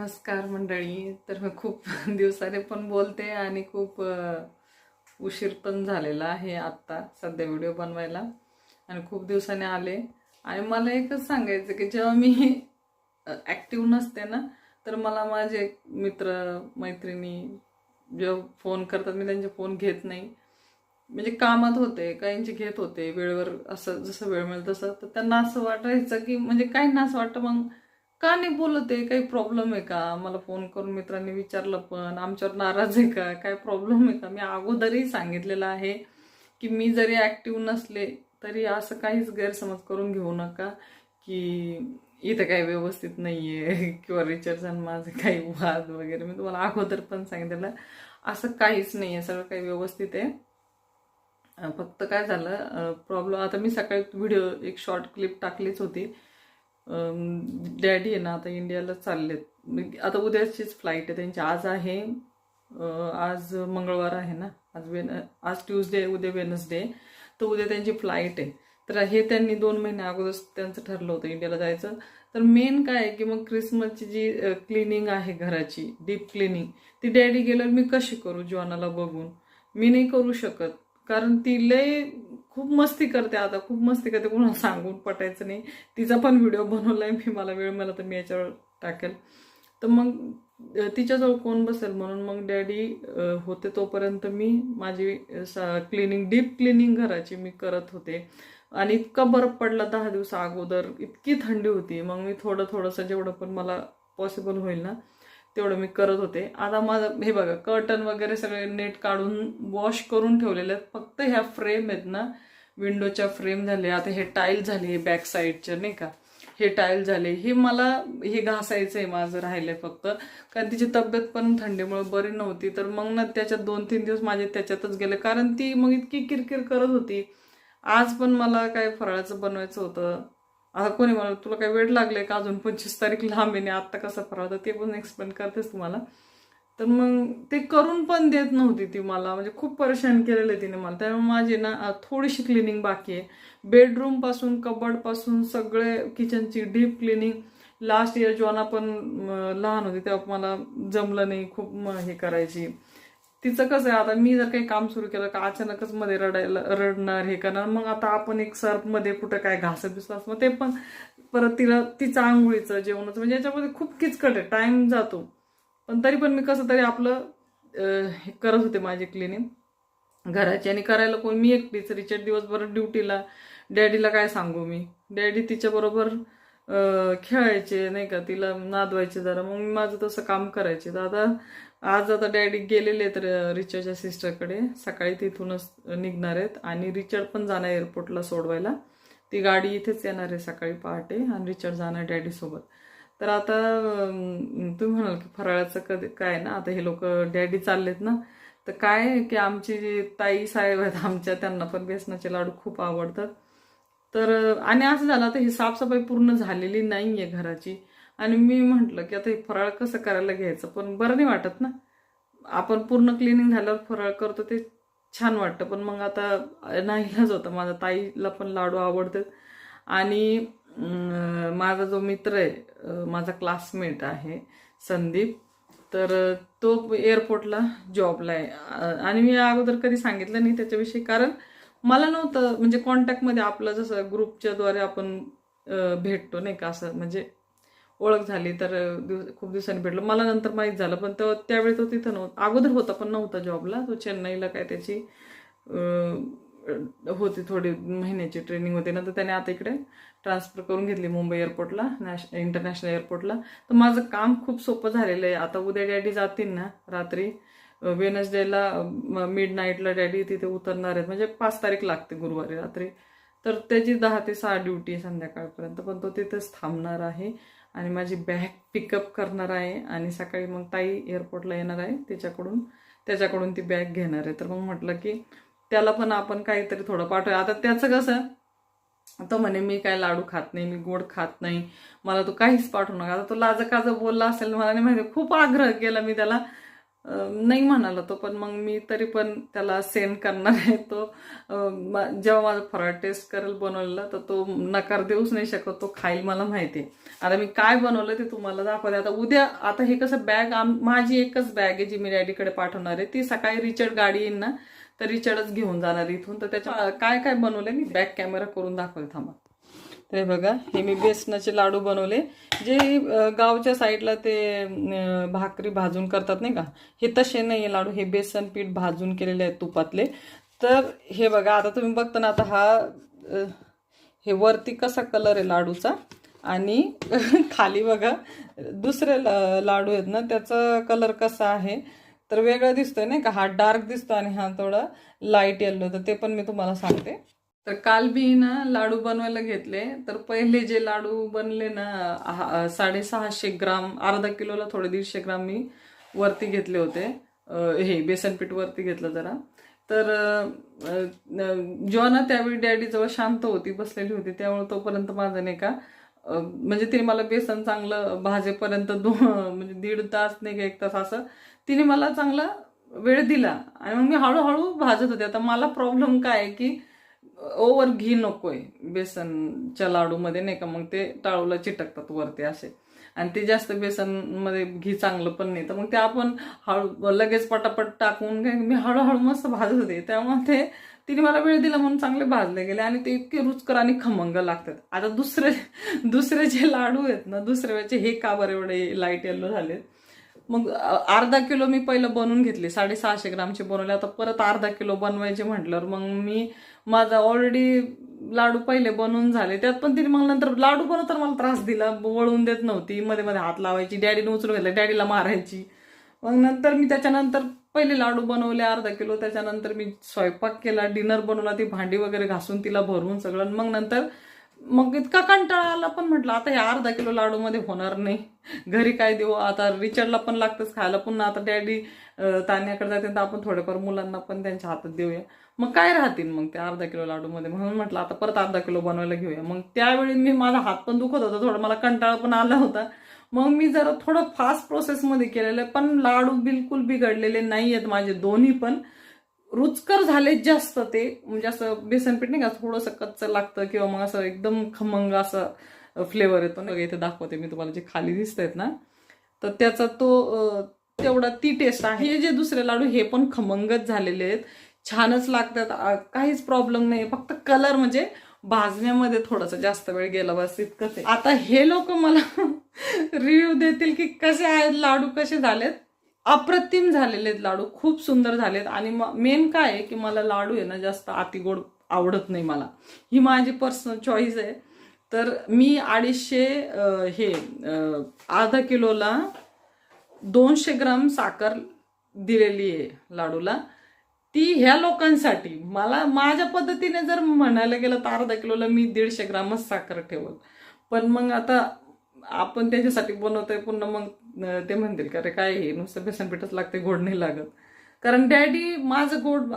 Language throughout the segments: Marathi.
नमस्कार मंडळी. तर मी खूप दिवसाने पण बोलते आणि खूप उशीर पण झालेला आहे आत्ता सध्या व्हिडिओ बनवायला. आणि खूप दिवसाने आले. आणि मला एकच सांगायचं की जेव्हा मी ॲक्टिव्ह नसते ना तर मला माझे मित्र मैत्रिणी जेव्हा फोन करतात मी त्यांचे फोन घेत नाही. म्हणजे कामात होते काहींचे घेत होते वेळेवर असं जसं वेळ मिळेल तसं. तर त्यांना असं वाटायचं की म्हणजे काही ना असं वाटतं मग का नाही बोलत आहे? काही प्रॉब्लेम आहे का? मला फोन करून मित्रांनी विचारलं पण. आमच्यावर नाराज आहे का? काय प्रॉब्लेम आहे का? मी अगोदरही सांगितलेलं आहे की मी जरी ॲक्टिव्ह नसले तरी असं काहीच गैरसमज करून घेऊ नका की इथं काही व्यवस्थित नाही आहे किंवा रिचार्ज आणि माझे काही वाद वगैरे. मी तुम्हाला अगोदर पण सांगितलेलं. असं काहीच नाही आहे सगळं काही व्यवस्थित आहे. फक्त काय झालं प्रॉब्लेम आता मी सकाळी व्हिडिओ एक शॉर्ट क्लिप टाकलीच होती. डॅडी आहे ना आता इंडियाला चाललेत. आता उद्याचीच फ्लाईट आहे त्यांची. आज आहे आज मंगळवार आहे ना. आज वेन आज ट्यूजडे उद्या वेनसडे तर उद्या त्यांची फ्लाईट आहे. तर हे त्यांनी दोन महिने अगोदर त्यांचं ठरलं होतं इंडियाला जायचं. तर मेन काय आहे की मग क्रिसमसची जी क्लिनिंग आहे घराची डीप क्लिनिंग ती डॅडी गेल्यावर मी कशी करू जॉनाला बघून? मी नाही करू शकत. कारण ती लय खूप मस्ती करते आता खूप मस्ती करते कोणाला सांगून पटायचं नाही. तिचा पण व्हिडिओ बनवला आहे मी मला वेळ मला तर मी याच्यावर टाकेल. तर मग तिच्याजवळ कोण बसेल म्हणून मग डॅडी होते तोपर्यंत मी माझी सा क्लिनिंग डीप क्लिनिंग घराची मी करत होते. आणि इतका बर्फ पडला दहा दिवस अगोदर इतकी थंडी होती. मग मी थोडं थोडंसं जेवढं पण मला पॉसिबल होईल ना तेवढं मी करत होते. आता माझं हे बघा कर्टन वगैरे सगळे नेट काढून वॉश करून ठेवलेले आहेत. फक्त ह्या फ्रेम आहेत ना विंडोच्या फ्रेम झाले. आता हे टाईल झाले बॅक साईडचे नाही का? हे टाईल झाले. हे मला हे घासायचं आहे माझं राहिलं फक्त. कारण तिची तब्येत पण थंडीमुळे बरी नव्हती. तर मग ना त्याच्यात दोन तीन दिवस माझे त्याच्यातच गेले. कारण ती मग इतकी किरकिर करत होती. आज पण मला काय फराळाचं बनवायचं होतं. आता कोणी मला तुला काही वेळ लागले का अजून पंचवीस तारीख लांब आहे आत्ता कसं फराळ ते पण एक्सप्लेन करतेच तुम्हाला. तर मग ते करून पण देत नव्हती ती मला. म्हणजे खूप परेशान केलेलं आहे तिने मला. त्यामुळे माझी ना थोडीशी क्लिनिंग बाकी आहे. बेडरूमपासून कबडपासून सगळे किचनची डीप क्लिनिंग लास्ट इयर जेव्हा पण लहान होती तेव्हा मला जमलं नाही. खूप हे करायची. तिचं कसं आहे आता मी जर काही काम सुरू केलं का अचानकच मध्ये रडायला रडणार हे करणार मग आता आपण एक सर्फमध्ये कुठं काय घासत बिसलास मग ते पण परत तिला तिचं आंघोळीचं जेवणाचं म्हणजे याच्यामध्ये खूप किचकट आहे टाइम जातो. पण तरी पण मी कसं तरी आपलं हे करत होते माझी क्लिनिक घराची आणि करायला कोण मी एकटीच रिचार्ज दिवसभर ड्युटीला. डॅडीला काय सांगू मी? डॅडी तिच्याबरोबर बरोबर खेळायचे नाही का तिला नादवायचे जरा. मग मी माझं तसं काम करायचे. तर आता आज आता डॅडी गेलेले आहेत र- सिस्टरकडे. सकाळी तिथूनच निघणार आहेत. आणि रिचर्ड पण जाणार एअरपोर्टला सोडवायला. ती गाडी इथेच येणार आहे सकाळी पहाटे आणि रिचर्ड जाणार डॅडीसोबत तर आता तुम्ही म्हणाल की फराळाचं कधी काय ना आता हे लोक डॅडी चाललेत ना. तर काय आहे की आमची जी ताई साहेब आहेत आमच्या त्यांना पण बेसनाचे लाडू खूप आवडतात. तर आणि असं झालं तर ही साफसफाई पूर्ण झालेली नाही आहे घराची. आणि मी म्हटलं की आता हे फराळ कसं करायला घ्यायचं? पण बरं नाही वाटत ना. आपण पूर्ण क्लिनिंग झाल्यावर फराळ करतो ते छान वाटतं. पण मग आता नाहीलाच होतं. माझ्या ताईला पण लाडू आवडतात आणि माझा जो मित्र आहे माझा क्लासमेट आहे संदीप तर तो एअरपोर्टला जॉबला आहे. आणि मी अगोदर कधी सांगितलं नाही त्याच्याविषयी. कारण मला नव्हतं म्हणजे कॉन्टॅक्टमध्ये आपलं जसं ग्रुपच्याद्वारे आपण भेटतो नाही का असं. म्हणजे ओळख झाली तर दिवस खूप दिवसांनी भेटलो. मला नंतर माहीत झालं पण तो त्यावेळी तो तिथं नव्हता अगोदर होता पण नव्हता जॉबला. तो चेन्नईला काय त्याची होती थोडी महिन्याची ट्रेनिंग होती नंतर त्याने आता इकडे ट्रान्सफर करून घेतली मुंबई एअरपोर्टला नॅश इंटरनॅशनल एअरपोर्टला. तर माझं काम खूप सोपं झालेलं आहे. आता उद्या डॅडी जातील ना रात्री वेनसडेला मिड नाईटला डॅडी तिथे उतरणार आहेत. म्हणजे पाच तारीख लागते गुरुवारी रात्री. तर त्याची दहा ते सहा ड्युटी आहे संध्याकाळपर्यंत पण तो तिथेच थांबणार आहे. आणि माझी बॅग पिकअप करणार आहे आणि सकाळी मग ताई एअरपोर्टला येणार आहे. त्याच्याकडून त्याच्याकडून ती बॅग घेणार आहे. तर मग म्हटलं की त्याला पण आपण काहीतरी थोडं पाठवूया. आता त्याचं कसं तो म्हणे मी काय लाडू खात नाही मी गोड खात नाही. मला तो काहीच पाठवू नका. आता तो लाजकाज बोलला असेल मला नाही माहिती. खूप आग्रह केला मी त्याला. नाही म्हणाला तो पण मग मी तरी पण त्याला सेंड करणार आहे तो. जेव्हा माझा फराळ टेस्ट करेल बनवलेला तर तो नकार देऊच नाही शकत तो खाईल मला माहिती. आहे आता मी काय बनवलं ते तुम्हाला दाखवते. आता उद्या आता हे कसं बॅग माझी एकच बॅग आहे जी मी डॅडीकडे पाठवणार आहे. ती सकाळी रिचर्ड गाडी येईन ना तर रिचर्डच घेऊन जाणार इथून. तर त्याच्या काय काय बनवले मी बॅक कॅमेरा करून दाखवते थांबा. तर हे बघा हे मी बेसनाचे लाडू बनवले. जे गावच्या साईडला ते भाकरी भाजून करतात नाही का? हे तसे नाही आहे लाडू हे बेसन पीठ भाजून केलेले आहेत तुपातले. तर हे बघा आता तुम्ही बघता ना आता हा हे वरती कसा कलर आहे लाडूचा? आणि खाली बघा दुसरे लाडू आहेत ना त्याचा कलर कसा आहे? तर वेगळा दिसतोय नाही का? हा डार्क दिसतो आणि हा थोडा लाइट येल्लो तर ते पण मी तुम्हाला सांगते. तर काल मी ना लाडू बनवायला घेतले. तर पहिले जे लाडू बनले ना हा- साडेसहाशे ग्राम अर्धा किलोला थोडे दीडशे ग्राम मी वरती घेतले होते. हे बेसनपीठ वरती घेतलं जरा. तर जेव्हा ना त्यावेळी डॅडी जवळ शांत होती बसलेली होती त्यामुळे तोपर्यंत माझं नाही का म्हणजे तिने मला बेसन चांगलं भाजेपर्यंत दो म्हणजे दीड तास नाही का एक तास असं तिने मला चांगला वेळ दिला. आणि मग मी हळूहळू भाजत होते. आता मला प्रॉब्लेम काय आहे की ओवर घी नकोय बेसनच्या लाडूमध्ये नाही का मग ते टाळूला चिटकतात वरती असे. आणि ते जास्त बेसनमध्ये घी चांगलं पण नाही. तर मग ते आपण हळू लगेच पटापट टाकून घे. मी हळूहळू मस्त भाजत होते. त्यामुळे ते तिने मला वेळ दिला म्हणून चांगले भाजले गेले आणि ते इतके रुचकर आणि खमंग लागतात. आता दुसरे दुसरे जे लाडू आहेत ना दुसऱ्या वेळचे हे का बरं एवढे लाइट येल्लो झाले मग अर्धा किलो मी पहिलं बनवून घेतले. साडेसहाशे ग्रामचे बनवले. आता परत अर्धा किलो बनवायचे म्हटल्यावर मग मी माझा ऑलरेडी लाडू पहिले बनवून झाले. त्यात पण तिने मग नंतर लाडू बनवताना मला त्रास दिला. वळून देत नव्हती. मध्ये मध्ये हात लावायची. डॅडीने उचलून घेतला. डॅडीला मारायची. मग नंतर मी त्याच्यानंतर पहिले लाडू बनवले अर्धा किलो. त्याच्यानंतर मी स्वयंपाक केला. डिनर बनवला. ती भांडी वगैरे घासून तिला भरून सगळं. आणि मग नंतर मग इतका कंटाळा आला पण म्हटलं आता या अर्धा किलो लाडूमध्ये होणार नाही. घरी काय देऊ? आता रिचर्डला पण लागतंच खायला. पुन्हा आता डॅडी तान्याकडे जाते तर आपण थोडेफार मुलांना पण त्यांच्या हातात देऊया. मग काय राहतील मग त्या अर्धा किलो लाडूमध्ये? म्हणून म्हटलं आता परत अर्धा किलो बनवायला घेऊया. मग त्यावेळी मी माझा हात पण दुखत होता थोडं. मला कंटाळा पण आला होता. मग मी जरा थोडं फास्ट प्रोसेसमध्ये केलेलं आहे पण लाडू बिलकुल बिघडलेले नाही आहेत माझे दोन्ही पण. रुचकर झाले जास्त ते म्हणजे असं बेसन पीठ नाही का थोडंसं कच्चं लागतं किंवा मग असं एकदम खमंग असं फ्लेवर येतो ना. इथे दाखवते मी तुम्हाला जे खाली दिसत आहेत ना. तर त्याचा तो तेवढा ती टेस्ट आहे. हे जे दुसरे लाडू हे पण खमंगच झालेले आहेत. छानच लागतात. काहीच प्रॉब्लेम नाही फक्त कलर म्हणजे भाजण्यामध्ये थोडासा जास्त वेळ गेला बस इतकंच आता हे लोक मला रिव्ह्यू देतील की कसे आहेत लाडू कसे झालेत. अप्रतिम झालेले आहेत लाडू. खूप सुंदर झालेत. आणि मेन काय आहे की मला लाडू आहे ना जास्त आतिगोड आवडत नाही मला. ही माझी पर्सनल चॉईस आहे. तर मी अडीचशे हे अर्धा किलोला दोनशे ग्राम साखर दिलेली आहे लाडूला. ती ह्या लोकांसाठी मला माझ्या पद्धतीने जर म्हणायला गेलं तर अर्धा किलोला मी दीडशे ग्रामच साखर ठेवल. पण मग आता आपण त्याच्यासाठी बनवतोय पुन्हा मग ते म्हणतील का रे काय हे? नुसतं बेसन पिठच लागते गोड नाही लागत. कारण डॅडी माझं गोड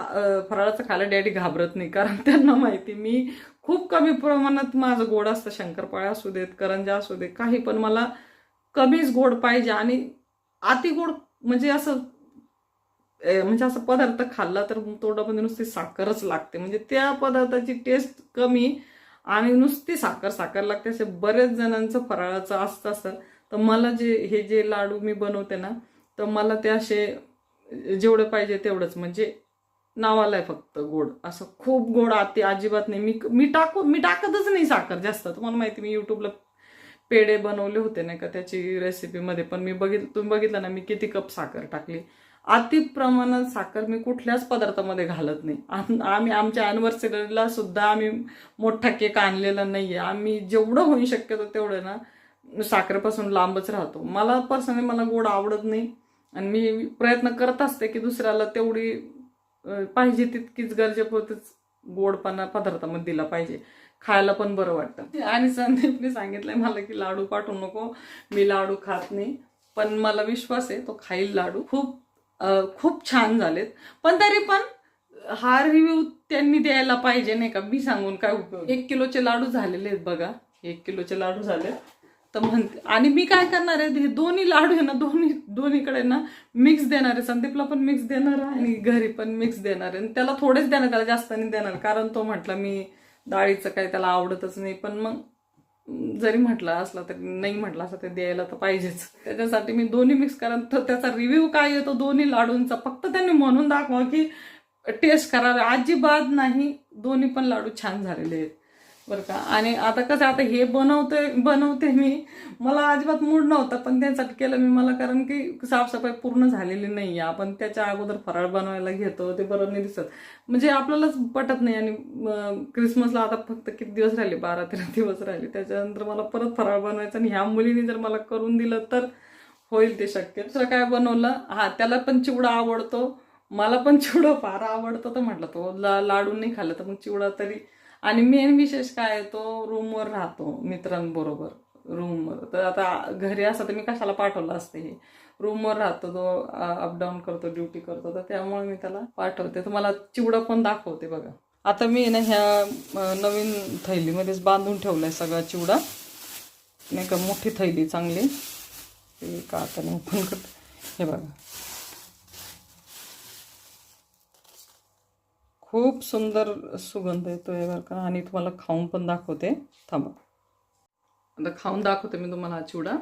फराळाचं खायला डॅडी घाबरत नाही. कारण त्यांना माहिती मी खूप कमी प्रमाणात माझं गोड असतं शंकरपाळ्या असू देत करंजा असू देत काही पण मला कमीच गोड पाहिजे. आणि अति गोड म्हणजे असं म्हणजे असं पदार्थ खाल्ला तर तोंडामध्ये नुसती साखरच लागते. म्हणजे त्या पदार्थाची टेस्ट कमी आणि नुसती साखर साखर लागते. असे बरेच जणांचं फराळाचं असतं असं. तर मला जे हे जे लाडू मी बनवते ना तर मला ते असे जेवढं पाहिजे तेवढंच. म्हणजे नावाला आहे फक्त गोड. असं खूप गोड आते अजिबात नाही. मी मी टाकू मी टाकतच नाही साखर जास्त. तुम्हाला माहिती मी युट्यूबला पेढे बनवले होते नाही का त्याची रेसिपीमध्ये पण मी बघित तुम्ही बघितलं ना मी किती कप साखर टाकली. अति प्रमाणात साखर मी कुठल्याच पदार्थामध्ये घालत नाही. आम- आम्ही आमच्या अॅनिव्हर्सरीला सुद्धा आम्ही मोठा केक आणलेला नाहीये. आम्ही जेवढं होऊ शक्यतो तेवढं ना साखरेपासून लांबच राहतो. मला पर्सनली मला गोड आवडत नाही. आणि मी प्रयत्न करत असते की दुसऱ्याला तेवढी पाहिजे तितकीच गरजेपुरतीच गोडपणा पदार्थामध्ये दिला पाहिजे. खायला पण बरं वाटतं. आणि संदीपने सांगितलंय मला की लाडू पाठवू नको. मी लाडू खात नाही. पण मला विश्वास आहे तो खाईल लाडू. खूप खूप छान झालेत. पण तरी पण हा रिव्ह्यू त्यांनी द्यायला पाहिजे नाही का? मी सांगून काय उपयोग? एक किलोचे लाडू झालेले आहेत बघा. एक किलोचे लाडू झालेत. तर म्हणते आणि मी काय करणार आहे हे दोन्ही लाडू आहे ना दोन्ही दोन्हीकडे ना मिक्स देणार आहे. संदीपला पण मिक्स देणार आहे आणि घरी पण मिक्स देणार आहे. आणि त्याला थोडेच देणार त्याला जास्त नाही देणार. कारण तो म्हटला मी डाळीचं काही त्याला आवडतच नाही. पण मग जरी म्हटलं असला तरी नाही म्हटलं असं ते द्यायला तर पाहिजेच. त्याच्यासाठी मी दोन्ही मिक्स करा. तर त्याचा रिव्ह्यू काय येतो दोन्ही लाडूंचा. फक्त त्यांनी म्हणून दाखवा की टेस्ट करावे अजिबात नाही दोन्ही पण लाडू छान झालेले आहेत. बरं का? आणि आता कसं आता हे बनवते बनवते मी. मला अजिबात मूड नव्हता पण त्यांच्यात केलं मी मला कारण की साफसफाई पूर्ण झालेली नाही आहे आपण त्याच्या अगोदर फराळ बनवायला घेतो ते बरं नाही दिसत. म्हणजे आपल्यालाच पटत नाही. आणि क्रिसमसला आता फक्त किती दिवस राहिले? बारा तेरा दिवस राहिले. त्याच्यानंतर मला परत फराळ बनवायचा आणि ह्या मुलीने जर मला करून दिलं तर होईल ते शक्य. दुसरं काय बनवलं? हा त्याला पण चिवडा आवडतो. मला पण चिवडा फार आवडतो. तर म्हटलं तो ला लाडू नाही खाल्लं तर मग चिवडा तरी आणि मेन विशेष काय आहे, तो रूमवर राहतो मित्रांबरोबर रूमवर तर आता घरी असं तर मी कशाला पाठवलं असते हे? रूमवर राहतो तो अपडाऊन करतो ड्युटी करतो. तर त्यामुळे मी त्याला पाठवते. तुम्हाला चिवडा पण दाखवते बघा. आता मी ना ह्या नवीन थैलीमध्येच बांधून ठेवलाय सगळा चिवडा. नाही का मोठी थैली चांगली. का आता नाही ओपन करते? हे बघा. खूप सुंदर सुगंध येतोय बरं का. आणि तुम्हाला खाऊन पण दाखवते. थांबा. आता खाऊन दाखवते मी तुम्हाला हा चिवडा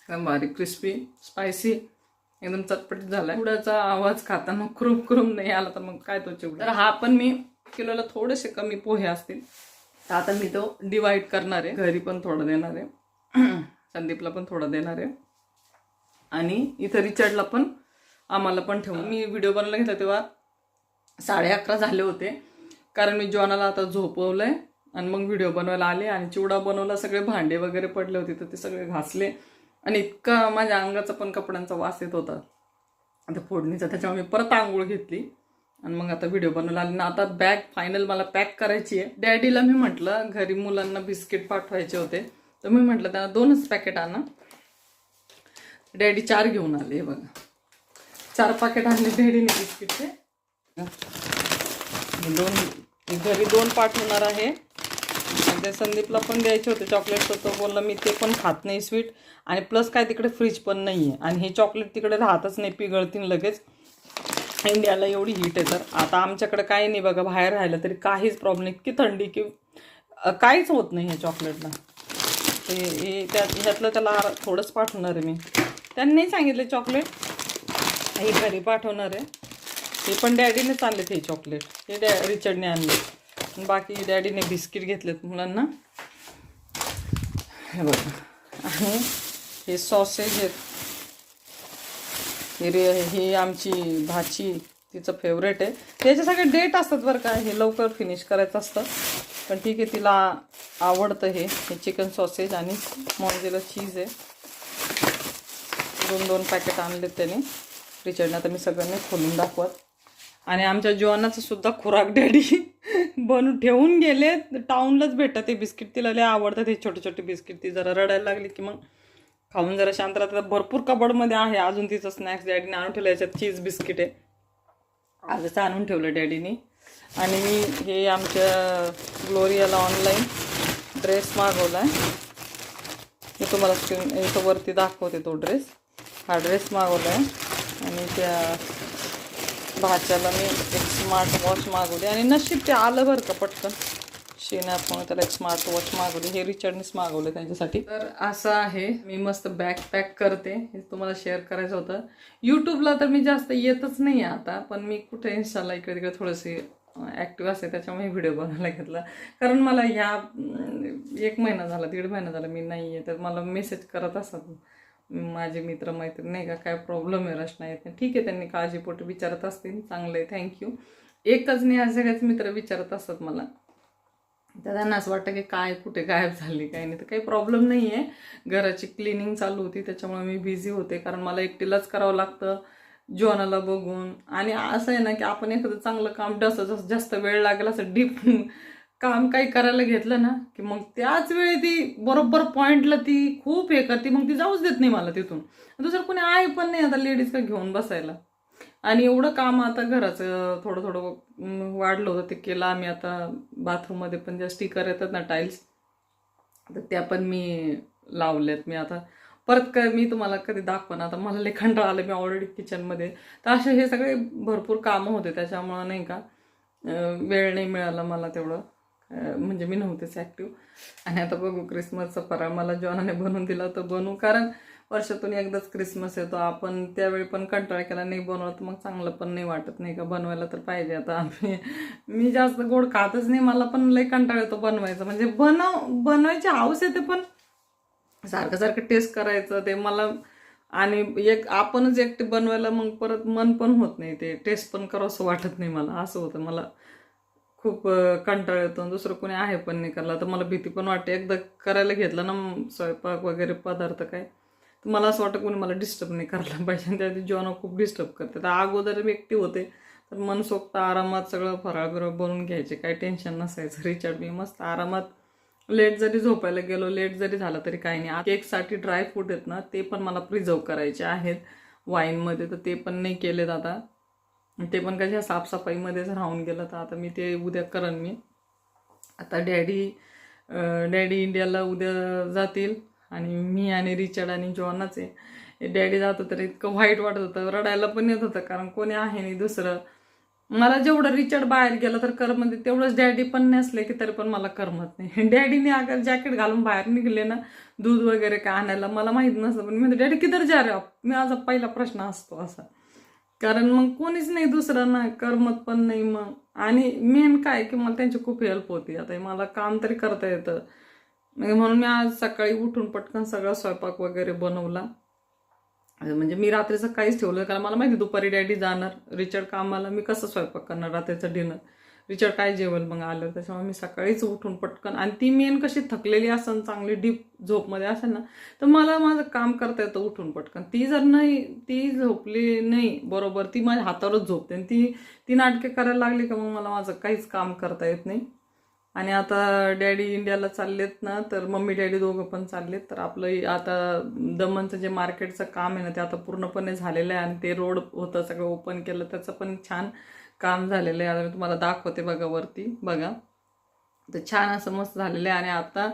एकदम बारीक क्रिस्पी स्पायसी एकदम चटपटीत झाला चिवड्याचा आवाज खाताना क्रुम क्रुम नाही आला तर मग काय तो चिवडा. तर हा पण मी किलोला थोडेसे कमी पोहे असतील. तर आता मी तो डिवाइड करणार आहे. घरी पण थोडं देणार आहे. संदीपला पण थोडं देणार आहे. आणि इथं रिचर्डला पण आम्हाला पण ठेवून. मी व्हिडिओ बनवला घेतला तेव्हा साडे अकरा झाले होते. कारण मी जॉनाला आता झोपवलंय. आणि मग व्हिडिओ बनवायला आले आणि चिवडा बनवला. सगळे भांडे वगैरे पडले होते तर ते सगळे घासले. आणि इतका माझ्या अंगाचा पण कपड्यांचा वास येत होता. आता फोडणीचा त्याच्यामुळे मी परत आंघोळ घेतली. आणि मग आता व्हिडिओ बनवला आणि आता बॅग फायनल मला पॅक करायची आहे. डॅडीला मी म्हटलं घरी मुलांना बिस्किट पाठवायचे होते. तर मी म्हटलं त्यांना दोनच पॅकेट आणा. डॅडी चार घेऊन आले हे बघा. चार पॅकेट आणले डॅडीने बिस्किटचे दोन घरी दोन पाठवणार आहे. ते संदीपला पण द्यायचे होते चॉकलेट तर तो बोलला मी ते पण खात नाही स्वीट आणि प्लस काय तिकडे फ्रीज पण नाही आहे आणि हे चॉकलेट तिकडे राहतच नाही पिघळतील लगेच. इंडियाला एवढी हीट आहे. तर आता आमच्याकडे काही नाही बघा बाहेर राहिलं तरी काहीच प्रॉब्लेम इतकी थंडी की काहीच होत नाही ह्या चॉकलेटला ते हे त्यात ह्यातलं त्याला थोडंच पाठवणार आहे मी. त्यांनी सांगितले चॉकलेट हे घरी पाठवणार आहे. हे पण डॅडीनेच आणलेत हे चॉकलेट हे डॅ रिचर्डने आणले बाकी डॅडीने बिस्किट घेतलेत मुलांना. हे बघा. आणि हे सॉसेज आहेत. हे ही आमची भाची तिचं फेवरेट आहे. त्याचे सगळे डेट असतात बरं का हे लवकर फिनिश करायचं असतं. पण ठीक आहे तिला आवडतं हे. हे चिकन सॉसेज आणि मॉन्जेला चीज आहे. दोन दोन पॅकेट आणले त्याने. रिचर्डने आता मी सगळ्यांनी खोलून दाखवत. आणि आमच्या जीवनाचं सुद्धा खुराक डॅडी बनून ठेवून गेले टाऊनलाच भेटतात ते बिस्किट तिला लय आवडतात हे छोटे छोटे बिस्किट ती जरा रडायला लागली की मग खाऊन जरा शांत राहतात भरपूर कबडमध्ये आहे. अजून तिचं स्नॅक्स डॅडीने आणून ठेवलं याच्यात चीज बिस्किट आहे. आजच आणून ठेवलं डॅडीने आणि मी हे आमच्या ग्लोरियाला ऑनलाईन ड्रेस मागवला आहे मी तुम्हाला स्क्रीन इथं वरती दाखवते तो ड्रेस हा ड्रेस मागवला आहे आणि त्या भाच्याला मी एक स्मार्ट वॉच मागवली. आणि नशीब ते आलं बरं का पटकन. शेनात म्हणून त्याला एक स्मार्ट वॉच मागवली. हे रिचर्डनेच मागवलं त्यांच्यासाठी. तर असं आहे. मी मस्त बॅग पॅक करते. हे तुम्हाला शेअर करायचं होतं. यूट्यूबला तर मी जास्त येतच नाही आता पण मी कुठे इन्स्टाला इकडे तिकडे थोडंसे ॲक्टिव्ह असते. त्याच्यामुळे व्हिडिओ बनवायला घेतला. कारण मला ह्या एक महिना झाला दीड महिना झाला मी नाही आहे तर मला मेसेज करत असतात माझे मित्र मैत्रीण नाही का काय प्रॉब्लेम आहे रचना येत. नाही ठीक आहे त्यांनी काळजीपोटी विचारत असतील. चांगलं आहे. थँक्यू एकच नाही आज सगळ्याच मित्र विचारत असतात मला. तर त्यांना असं वाटतं की काय कुठे गायब झाली काय नाही. तर काही प्रॉब्लेम नाही आहे घराची क्लिनिंग चालू होती त्याच्यामुळे मी बिझी होते. कारण मला एकटीलाच करावं लागतं जोनाला बघून. आणि असं आहे ना की आपण एखादं चांगलं काम डस जसं जास्त वेळ लागेल असं डीप काम काही करायला घेतलं ना की मग त्याच वेळी ती बरोबर पॉईंटला ती खूप हे करते. मग ती जाऊच देत नाही मला तिथून. दुसरं कोणी आहे पण नाही आता लेडीज का घेऊन बसायला. आणि एवढं काम आता घराचं थोडं थोडं वाढलं होतं ते केलं आम्ही आता बाथरूममध्ये पण ज्या स्टिकर येतात ना टाईल्स तर त्या पण मी लावल्यात. मी आता परत क मी तुम्हाला कधी दाखवण आता मला लेखंड आलं मी ऑलरेडी किचनमध्ये तर असे हे सगळे भरपूर कामं होते त्याच्यामुळं नाही का वेळ नाही मिळाला मला तेवढं. म्हणजे मी नव्हतेच ॲक्टिव्ह आणि आता बघू क्रिसमसचा फराळ मला जॉनाने बनवून दिला तर बनवू कारण वर्षातून एकदाच क्रिसमस येतो. आपण त्यावेळी पण कंटाळा केला. नाही बनवलं तर मग चांगलं पण नाही वाटत. नाही का? बनवायला तर पाहिजे आता आम्ही. मी जास्त गोड खातच नाही. मला पण लई कंटाळा येतो बनवायचं. म्हणजे बनव बनवायची हाऊस येते पण सारखं सारखं टेस्ट करायचं ते मला आणि एक आपणच एकटे बनवायला मग परत मन पण होत नाही. ते टेस्ट पण करावं असं वाटत नाही मला. असं होतं. मला खूप कंटाळ कंटाळा येतो. दुसरं कोणी आहे पण नाही करला तर मला भीती पण वाटते. एकदा करायला घेतलं ना स्वयंपाक वगैरे पदार्थ काय मला असं वाटतं कोणी मला डिस्टर्ब नाही करायला पाहिजे. आणि त्या जॉन खूप डिस्टर्ब करते तर अगोदर व्यक्ती होते तर मनसोक्त आरामात सगळं फराळ बिराळ बनवून घ्यायचे. काही टेन्शन नसायचं. रिचार्ड मी मस्त आरामात लेट जरी झोपायला गेलो लेट जरी झालं तरी काही नाही. केकसाठी ड्रायफ्रूट आहेत ना ते पण मला प्रिझर्व करायचे आहेत वाईनमध्ये तर ते पण नाही केलेत आता. ते पण कशा साफसफाईमध्येच राहून गेलं तर आता मी ते उद्या करेन मी. आता डॅडी डॅडी इंडियाला उद्या जातील. आणि मी आणि रिचर्ड आणि जॉनच आहे. डॅडी जात होतं तर इतकं वाईट वाटत होतं रडायला पण येत होतं कारण कोणी आहे नाही दुसरं. मला जेवढं रिचर्ड बाहेर गेलं तर करमते म्हणजे तेवढंच डॅडी पण नसले की तरी पण मला करमत नाही. डॅडीने अगर जॅकेट घालून बाहेर निघले ना दूध वगैरे काय आणायला मला माहीत नसतं पण मी म्हणते डॅडी किधर जा रे मी माझा पहिला प्रश्न असतो असा. कारण मग कोणीच नाही दुसरं ना करमत पण नाही मग. आणि मेन काय की मला त्यांची खूप हेल्प होती. आता मला काम तरी करता येतं. मग म्हणून मी आज सकाळी उठून पटकन सगळा स्वयंपाक वगैरे बनवला. म्हणजे मी रात्रीचं काहीच ठेवलं कारण मला माहिती दुपारी डॅडी जाणार. रिचर्ड कामाला मी कसं स्वयंपाक करणार रात्रीचं डिनर? रिचर्ड काय जेवल मग आलं? त्याच्यामुळे मी सकाळीच उठून पटकन आणि ती मेन कशी थकलेली असेल चांगली डीप झोपमध्ये असेल ना तर मला माझं काम करता येतं उठून पटकन. ती जर नाही ती झोपली नाही बरोबर ती माझ्या हातावरच झोपते. आणि ती ती नाटके करायला लागली का मग मला माझं काहीच काम करता येत नाही. आणि आता डॅडी इंडियाला चाललेत ना तर मम्मी डॅडी दोघं पण चाललेत. तर आपलं आता दमनचं जे मार्केटचं काम आहे ना ते आता पूर्णपणे झालेलं आहे. आणि ते रोड होतं सगळं ओपन केलं त्याचं पण छान काम झालेलं आहे. आता मी तुम्हाला दाखवते बघा वरती बघा. तर छान असं मस्त झालेलं आहे. आणि आता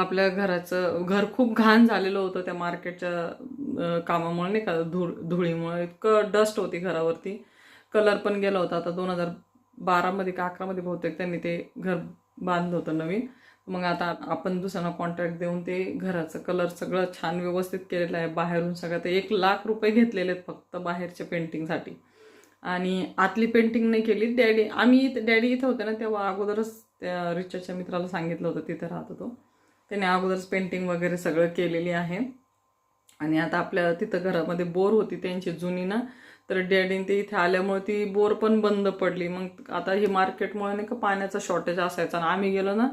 आपल्या घराचं घर खूप घाण झालेलं होतं त्या मार्केटच्या कामामुळे नाही का धूळ धुळीमुळे. इतकं डस्ट होती घरावरती. कलर पण गेला होता. आता दोन हजार बारामध्ये का अकरामध्ये बहुतेक त्यांनी ते घर बांधलं होतं नवीन. मग आता आपण दुसऱ्यांना कॉन्ट्रॅक्ट देऊन ते घराचं कलर सगळं छान व्यवस्थित केलेलं आहे. बाहेरून सगळं ते एक लाख रुपये घेतलेले आहेत फक्त बाहेरच्या पेंटिंगसाठी आणि आतली पेंटिंग नाही केली. डॅडी आम्ही इथं डॅडी इथं होते ना तेव्हा अगोदरच त्या रिचाच्या मित्राला सांगितलं होतं तिथे राहत होतो. त्याने अगोदरच पेंटिंग वगैरे सगळं केलेली आहे. आणि आता आपल्या तिथं घरामध्ये बोर होती त्यांची जुनी ना तर डॅडीन ते इथे आल्यामुळे ती बोर पण बंद पडली. मग आता हे मार्केटमुळे नाही का पाण्याचा शॉर्टेज असायचा आणि आम्ही गेलो ना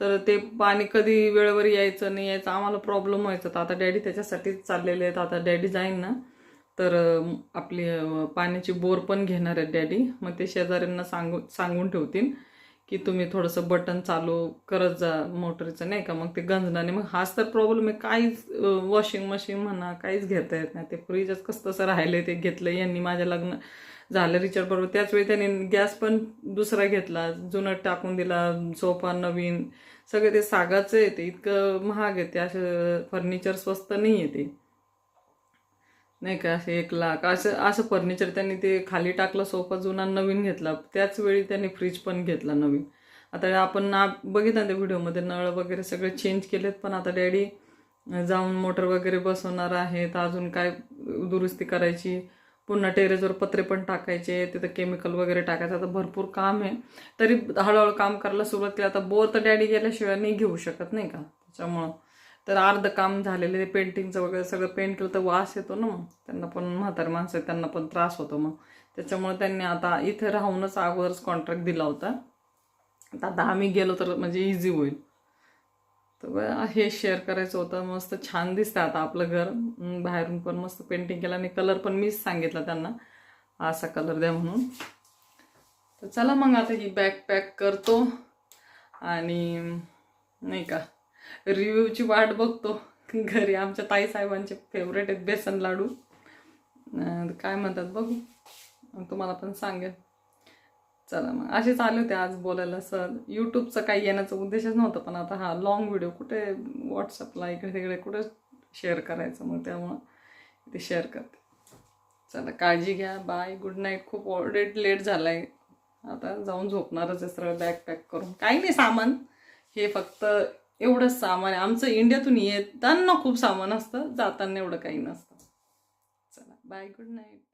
तर ते पाणी कधी वेळेवर यायचं नाही यायचं आम्हाला प्रॉब्लेम व्हायचा. तर आता डॅडी त्याच्यासाठीच चाललेले आहेत. आता डॅडी जाईन ना तर आपली पाण्याची बोर पण घेणार आहेत डॅडी. मग ते शेजाऱ्यांना सांगू सांगून ठेवतील. की तुम्ही थोडंसं बटन चालू करत जा मोटरीचं नाही का? मग ते गंजणाने मग हाच तर प्रॉब्लेम आहे. काहीच वॉशिंग मशीन म्हणा काहीच घेता येत नाही. ते फ्रीजच कसं तसं राहिलं ते घेतलं. यांनी माझ्या लग्न झालं रिचार्ज बरोबर. त्याच वेळी त्यांनी गॅस पण दुसरा घेतला. जुनं टाकून दिला सोफा नवीन. सगळे ते सागाचं आहे ते. इतकं महाग आहे ते. असं फर्निचर स्वस्त नाही आहे ते. नाही का असे एक लाख. असं असं फर्निचर त्यांनी ते खाली टाकलं सोफा जुना नवीन घेतला. त्याच वेळी त्यांनी फ्रीज पण घेतला नवीन. आता आपण ना बघितलं त्या व्हिडिओमध्ये नळ वगैरे सगळे चेंज केलेत पण आता डॅडी जाऊन मोटर वगैरे बसवणार आहेत अजून काय दुरुस्ती करायची? पुन्हा टेरेसवर पत्रे पण टाकायचे तिथं केमिकल वगैरे टाकायचं. आता भरपूर काम आहे. तरी हळूहळू काम करायला सुरुवात केली. आता बोर तर डॅडी गेल्याशिवाय नाही घेऊ शकत नाही का? त्याच्यामुळं. तर अर्ध काम झालेले पेंटिंगचं वगैरे सगळं पेंट केलं तर वास येतो ना मग. त्यांना पण म्हातारे माणसं त्यांना पण त्रास होतो मग. त्याच्यामुळे त्यांनी आता इथे राहूनच अगोदरच कॉन्ट्रॅक्ट दिला होता. तर आता आम्ही गेलो तर म्हणजे इझी होईल. तर हे शेअर करायचं होतं. मस्त छान दिसतं आता आपलं घर. बाहेरून पण मस्त पेंटिंग केलं आणि कलर पण मीच सांगितला त्यांना. असा कलर द्या म्हणून. तर चला मग आता ही बॅग पॅक करतो. आणि नाही का? रिव्ह्यूची वाट बघतो. घरी आमच्या ताईसाहेबांचे फेवरेट आहेत बेसन लाडू. काय म्हणतात बघू. मग तुम्हाला पण सांगेल चला मग. असेच आले होते आज बोलायला. सर यूट्यूबचं काही येण्याचा उद्देशच नव्हता पण आता हा लॉंग व्हिडिओ कुठे व्हॉट्सअपला इकडे तिकडे कुठे शेअर करायचं मग त्यामुळं ते शेअर करते. चला काळजी घ्या. बाय गुड नाईट खूप ऑलरेडी लेट झाला आहे आता जाऊन झोपणारच आहे सरळ बॅग पॅक करून. काही नाही सामान. हे फक्त एवढंच सामान आहे. आमचं इंडियातून येताना खूप सामान असतं जाताना एवढं काही नसतं. चला बाय गुड नाईट